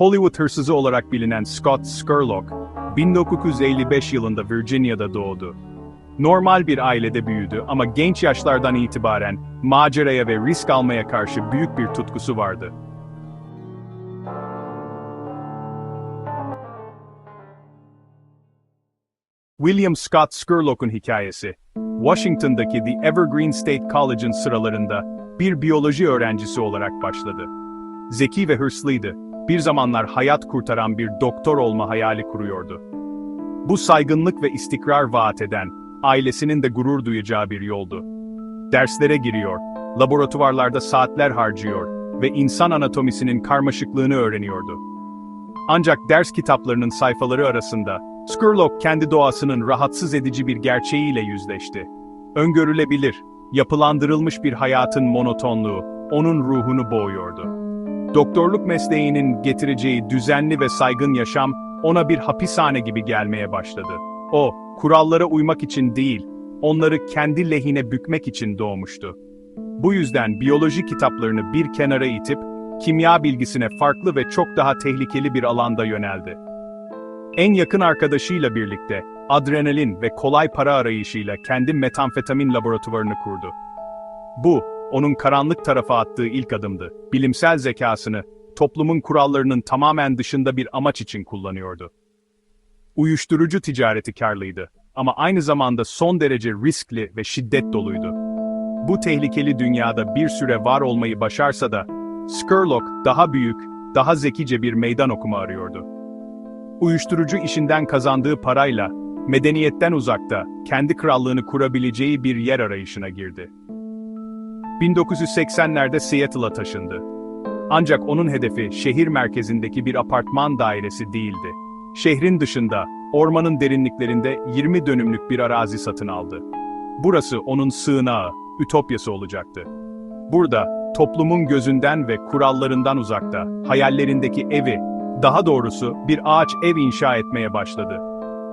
Hollywood hırsızı olarak bilinen Scott Scurlock, 1955 yılında Virginia'da doğdu. Normal bir ailede büyüdü ama genç yaşlardan itibaren maceraya ve risk almaya karşı büyük bir tutkusu vardı. William Scott Scurlock'un hikayesi, Washington'daki The Evergreen State College'ın sıralarında bir biyoloji öğrencisi olarak başladı. Zeki ve hırslıydı, bir zamanlar hayat kurtaran bir doktor olma hayali kuruyordu. Bu saygınlık ve istikrar vaat eden, ailesinin de gurur duyacağı bir yoldu. Derslere giriyor, laboratuvarlarda saatler harcıyor ve insan anatomisinin karmaşıklığını öğreniyordu. Ancak ders kitaplarının sayfaları arasında, Scurlock kendi doğasının rahatsız edici bir gerçeğiyle yüzleşti. Öngörülebilir, yapılandırılmış bir hayatın monotonluğu, onun ruhunu boğuyordu. Doktorluk mesleğinin getireceği düzenli ve saygın yaşam, ona bir hapishane gibi gelmeye başladı. O, kurallara uymak için değil, onları kendi lehine bükmek için doğmuştu. Bu yüzden biyoloji kitaplarını bir kenara itip, kimya bilgisine farklı ve çok daha tehlikeli bir alanda yöneldi. En yakın arkadaşıyla birlikte, adrenalin ve kolay para arayışıyla kendi metamfetamin laboratuvarını kurdu. Bu, onun karanlık tarafa attığı ilk adımdı. Bilimsel zekasını, toplumun kurallarının tamamen dışında bir amaç için kullanıyordu. Uyuşturucu ticareti karlıydı ama aynı zamanda son derece riskli ve şiddet doluydu. Bu tehlikeli dünyada bir süre var olmayı başarsa da, Scurlock daha büyük, daha zekice bir meydan okuma arıyordu. Uyuşturucu işinden kazandığı parayla, medeniyetten uzakta, kendi krallığını kurabileceği bir yer arayışına girdi. 1980'lerde Seattle'a taşındı. Ancak onun hedefi şehir merkezindeki bir apartman dairesi değildi. Şehrin dışında, ormanın derinliklerinde 20 dönümlük bir arazi satın aldı. Burası onun sığınağı, ütopyası olacaktı. Burada, toplumun gözünden ve kurallarından uzakta, hayallerindeki evi, daha doğrusu bir ağaç ev inşa etmeye başladı.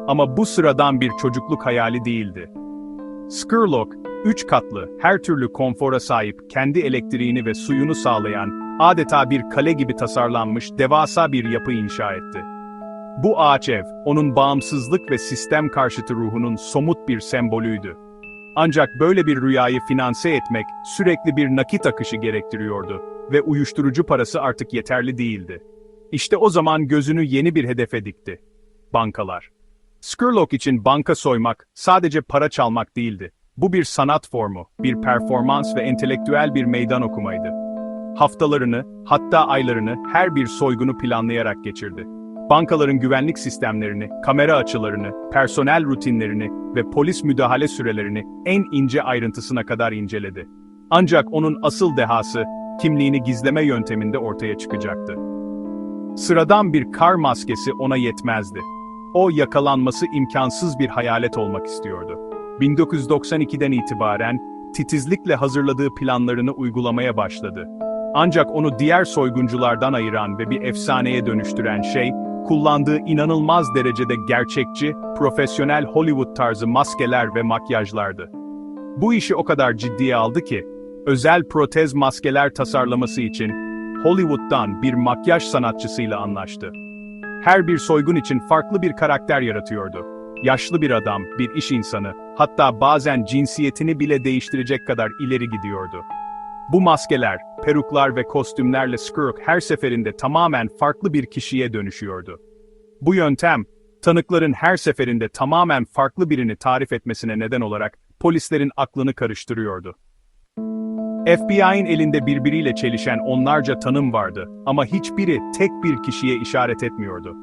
Ama bu sıradan bir çocukluk hayali değildi. Skurlock, 3 katlı, her türlü konfora sahip, kendi elektriğini ve suyunu sağlayan, adeta bir kale gibi tasarlanmış devasa bir yapı inşa etti. Bu ağaç ev, onun bağımsızlık ve sistem karşıtı ruhunun somut bir sembolüydü. Ancak böyle bir rüyayı finanse etmek sürekli bir nakit akışı gerektiriyordu ve uyuşturucu parası artık yeterli değildi. İşte o zaman gözünü yeni bir hedefe dikti. Bankalar. Skurlock için banka soymak sadece para çalmak değildi. Bu bir sanat formu, bir performans ve entelektüel bir meydan okumaydı. Haftalarını, hatta aylarını her bir soygunu planlayarak geçirdi. Bankaların güvenlik sistemlerini, kamera açılarını, personel rutinlerini ve polis müdahale sürelerini en ince ayrıntısına kadar inceledi. Ancak onun asıl dehası, kimliğini gizleme yönteminde ortaya çıkacaktı. Sıradan bir kar maskesi ona yetmezdi. O yakalanması imkansız bir hayalet olmak istiyordu. 1992'den itibaren titizlikle hazırladığı planlarını uygulamaya başladı. Ancak onu diğer soygunculardan ayıran ve bir efsaneye dönüştüren şey, kullandığı inanılmaz derecede gerçekçi, profesyonel Hollywood tarzı maskeler ve makyajlardı. Bu işi o kadar ciddiye aldı ki, özel protez maskeler tasarlaması için Hollywood'dan bir makyaj sanatçısıyla anlaştı. Her bir soygun için farklı bir karakter yaratıyordu. Yaşlı bir adam, bir iş insanı, hatta bazen cinsiyetini bile değiştirecek kadar ileri gidiyordu. Bu maskeler, peruklar ve kostümlerle Skrull her seferinde tamamen farklı bir kişiye dönüşüyordu. Bu yöntem, tanıkların her seferinde tamamen farklı birini tarif etmesine neden olarak polislerin aklını karıştırıyordu. FBI'nin elinde birbiriyle çelişen onlarca tanım vardı ama hiçbiri tek bir kişiye işaret etmiyordu.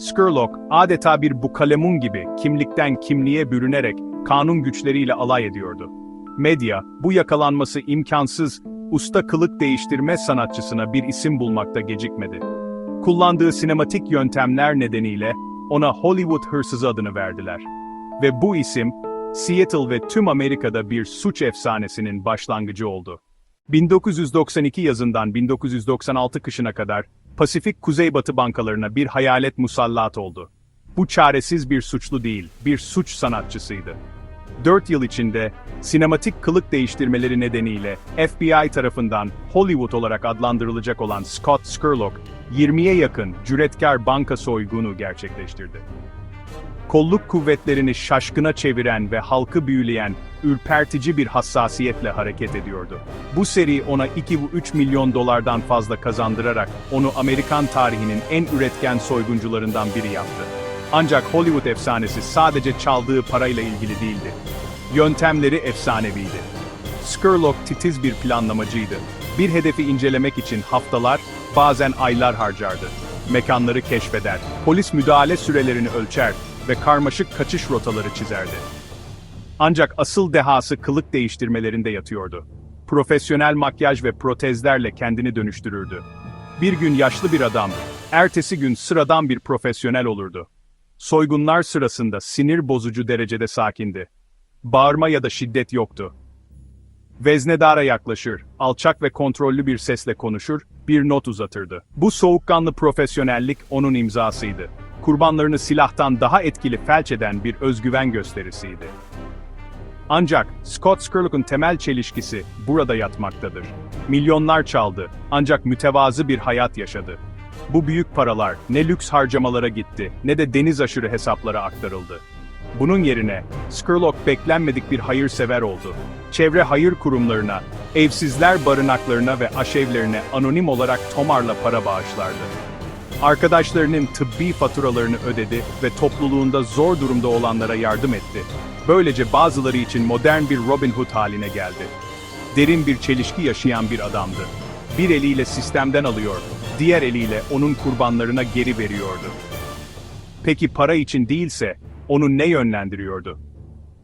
Scurlock adeta bir bukalemun gibi kimlikten kimliğe bürünerek kanun güçleriyle alay ediyordu. Medya, bu yakalanması imkansız, usta kılık değiştirme sanatçısına bir isim bulmakta gecikmedi. Kullandığı sinematik yöntemler nedeniyle ona Hollywood hırsızı adını verdiler. Ve bu isim, Seattle ve tüm Amerika'da bir suç efsanesinin başlangıcı oldu. 1992 yazından 1996 kışına kadar Pasifik Kuzeybatı bankalarına bir hayalet musallat oldu. Bu çaresiz bir suçlu değil, bir suç sanatçısıydı. 4 yıl içinde sinematik kılık değiştirmeleri nedeniyle FBI tarafından Hollywood olarak adlandırılacak olan Scott Scurlock, 20'ye yakın cüretkar banka soygunu gerçekleştirdi. Kolluk kuvvetlerini şaşkına çeviren ve halkı büyüleyen, ürpertici bir hassasiyetle hareket ediyordu. Bu seri ona 2,3 milyon dolardan fazla kazandırarak onu Amerikan tarihinin en üretken soyguncularından biri yaptı. Ancak Hollywood efsanesi sadece çaldığı parayla ilgili değildi. Yöntemleri efsaneviydi. Scurlock titiz bir planlamacıydı. Bir hedefi incelemek için haftalar, bazen aylar harcardı. Mekanları keşfeder, polis müdahale sürelerini ölçer ve karmaşık kaçış rotaları çizerdi. Ancak asıl dehası kılık değiştirmelerinde yatıyordu. Profesyonel makyaj ve protezlerle kendini dönüştürürdü. Bir gün yaşlı bir adam, ertesi gün sıradan bir profesyonel olurdu. Soygunlar sırasında sinir bozucu derecede sakindi. Bağırma ya da şiddet yoktu. Veznedara yaklaşır, alçak ve kontrollü bir sesle konuşur, bir not uzatırdı. Bu soğukkanlı profesyonellik onun imzasıydı. Kurbanlarını silahtan daha etkili felç eden bir özgüven gösterisiydi. Ancak Scott Scurlock'un temel çelişkisi burada yatmaktadır. Milyonlar çaldı, ancak mütevazı bir hayat yaşadı. Bu büyük paralar ne lüks harcamalara gitti, ne de deniz aşırı hesaplara aktarıldı. Bunun yerine, Scurlock beklenmedik bir hayırsever oldu. Çevre hayır kurumlarına, evsizler barınaklarına ve aşevlerine anonim olarak tomarla para bağışlardı. Arkadaşlarının tıbbi faturalarını ödedi ve topluluğunda zor durumda olanlara yardım etti. Böylece bazıları için modern bir Robin Hood haline geldi. Derin bir çelişki yaşayan bir adamdı. Bir eliyle sistemden alıyor, diğer eliyle onun kurbanlarına geri veriyordu. Peki para için değilse, onu ne yönlendiriyordu?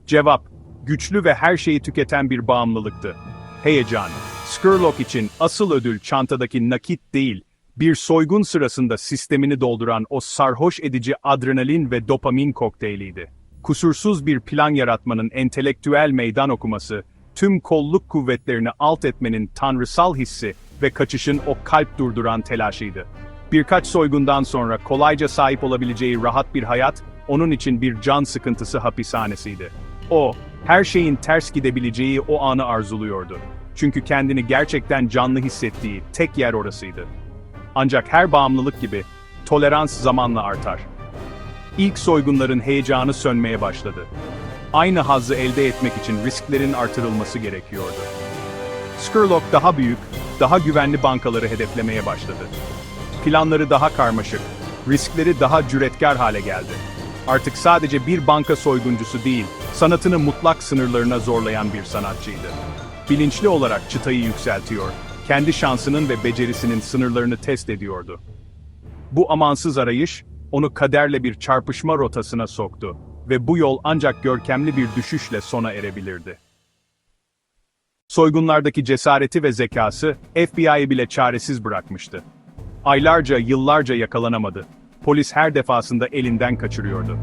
Cevap, güçlü ve her şeyi tüketen bir bağımlılıktı. Heyecan, Scurlock için asıl ödül çantadaki nakit değil, bir soygun sırasında sistemini dolduran o sarhoş edici adrenalin ve dopamin kokteyliydi. Kusursuz bir plan yaratmanın entelektüel meydan okuması, tüm kolluk kuvvetlerini alt etmenin tanrısal hissi ve kaçışın o kalp durduran telaşıydı. Birkaç soygundan sonra kolayca sahip olabileceği rahat bir hayat, onun için bir can sıkıntısı hapishanesiydi. O, her şeyin ters gidebileceği o anı arzuluyordu. Çünkü kendini gerçekten canlı hissettiği tek yer orasıydı. Ancak her bağımlılık gibi, tolerans zamanla artar. İlk soygunların heyecanı sönmeye başladı. Aynı hazzı elde etmek için risklerin artırılması gerekiyordu. Scurlock daha büyük, daha güvenli bankaları hedeflemeye başladı. Planları daha karmaşık, riskleri daha cüretkar hale geldi. Artık sadece bir banka soyguncusu değil, sanatını mutlak sınırlarına zorlayan bir sanatçıydı. Bilinçli olarak çıtayı yükseltiyor, kendi şansının ve becerisinin sınırlarını test ediyordu. Bu amansız arayış, onu kaderle bir çarpışma rotasına soktu ve bu yol ancak görkemli bir düşüşle sona erebilirdi. Soygunlardaki cesareti ve zekası, FBI'yi bile çaresiz bırakmıştı. Aylarca, yıllarca yakalanamadı. Polis her defasında elinden kaçırıyordu.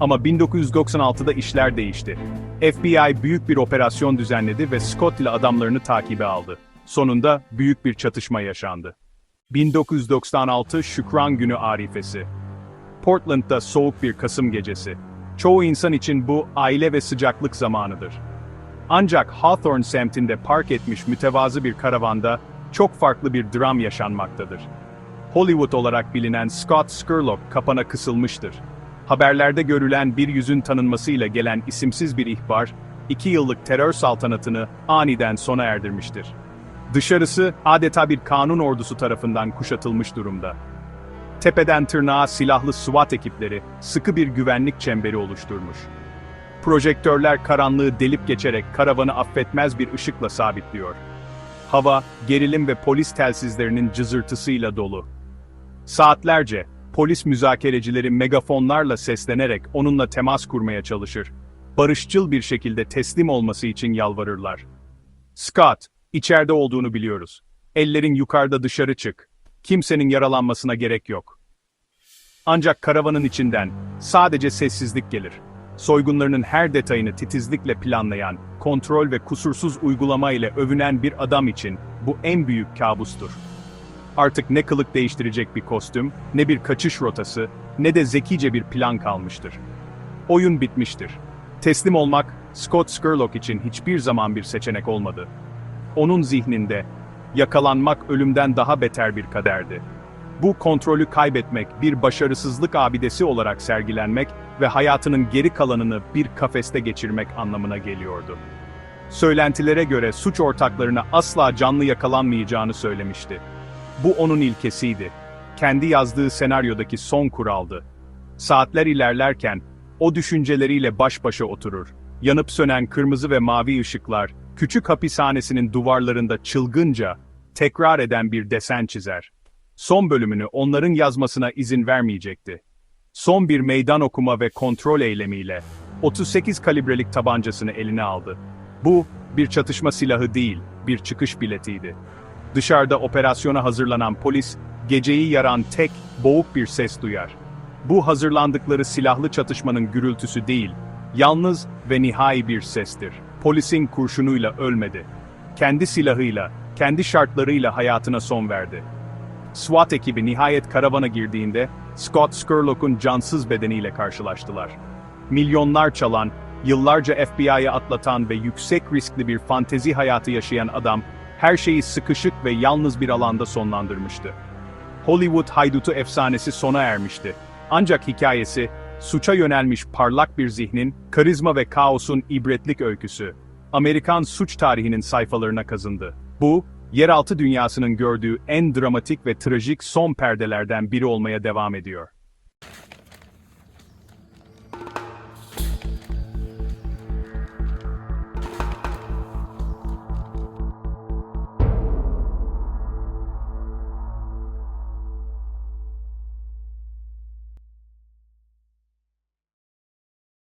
Ama 1996'da işler değişti. FBI büyük bir operasyon düzenledi ve Scott ile adamlarını takibe aldı. Sonunda büyük bir çatışma yaşandı. 1996 Şükran Günü arifesi. Portland'da soğuk bir Kasım gecesi. Çoğu insan için bu aile ve sıcaklık zamanıdır. Ancak Hawthorne semtinde park etmiş mütevazı bir karavanda çok farklı bir dram yaşanmaktadır. Hollywood olarak bilinen Scott Scurlock kapana kısılmıştır. Haberlerde görülen bir yüzün tanınmasıyla gelen isimsiz bir ihbar, iki yıllık terör saltanatını aniden sona erdirmiştir. Dışarısı adeta bir kanun ordusu tarafından kuşatılmış durumda. Tepeden tırnağa silahlı SWAT ekipleri sıkı bir güvenlik çemberi oluşturmuş. Projektörler karanlığı delip geçerek karavanı affetmez bir ışıkla sabitliyor. Hava, gerilim ve polis telsizlerinin cızırtısıyla dolu. Saatlerce, polis müzakerecileri megafonlarla seslenerek onunla temas kurmaya çalışır. Barışçıl bir şekilde teslim olması için yalvarırlar. Scott, içeride olduğunu biliyoruz. Ellerin yukarıda dışarı çık. Kimsenin yaralanmasına gerek yok. Ancak karavanın içinden sadece sessizlik gelir. Soygunlarının her detayını titizlikle planlayan, kontrol ve kusursuz uygulama ile övünen bir adam için bu en büyük kabustur. Artık ne kılık değiştirecek bir kostüm, ne bir kaçış rotası, ne de zekice bir plan kalmıştır. Oyun bitmiştir. Teslim olmak, Scott Skurlock için hiçbir zaman bir seçenek olmadı. Onun zihninde, yakalanmak ölümden daha beter bir kaderdi. Bu kontrolü kaybetmek, bir başarısızlık abidesi olarak sergilenmek ve hayatının geri kalanını bir kafeste geçirmek anlamına geliyordu. Söylentilere göre suç ortaklarına asla canlı yakalanmayacağını söylemişti. Bu onun ilkesiydi. Kendi yazdığı senaryodaki son kuraldı. Saatler ilerlerken, o düşünceleriyle baş başa oturur. Yanıp sönen kırmızı ve mavi ışıklar, küçük hapishanesinin duvarlarında çılgınca, tekrar eden bir desen çizer. Son bölümünü onların yazmasına izin vermeyecekti. Son bir meydan okuma ve kontrol eylemiyle, 38 kalibrelik tabancasını eline aldı. Bu, bir çatışma silahı değil, bir çıkış biletiydi. Dışarıda operasyona hazırlanan polis, geceyi yaran tek, boğuk bir ses duyar. Bu hazırlandıkları silahlı çatışmanın gürültüsü değil, yalnız ve nihai bir sestir. Polisin kurşunuyla ölmedi. Kendi silahıyla, kendi şartlarıyla hayatına son verdi. SWAT ekibi nihayet karavana girdiğinde, Scott Skurlock'un cansız bedeniyle karşılaştılar. Milyonlar çalan, yıllarca FBI'ye atlatan ve yüksek riskli bir fantezi hayatı yaşayan adam, her şeyi sıkışık ve yalnız bir alanda sonlandırmıştı. Hollywood haydutu efsanesi sona ermişti. Ancak hikayesi, suça yönelmiş parlak bir zihnin, karizma ve kaosun ibretlik öyküsü. Amerikan suç tarihinin sayfalarına kazındı. Bu, yeraltı dünyasının gördüğü en dramatik ve trajik son perdelerden biri olmaya devam ediyor.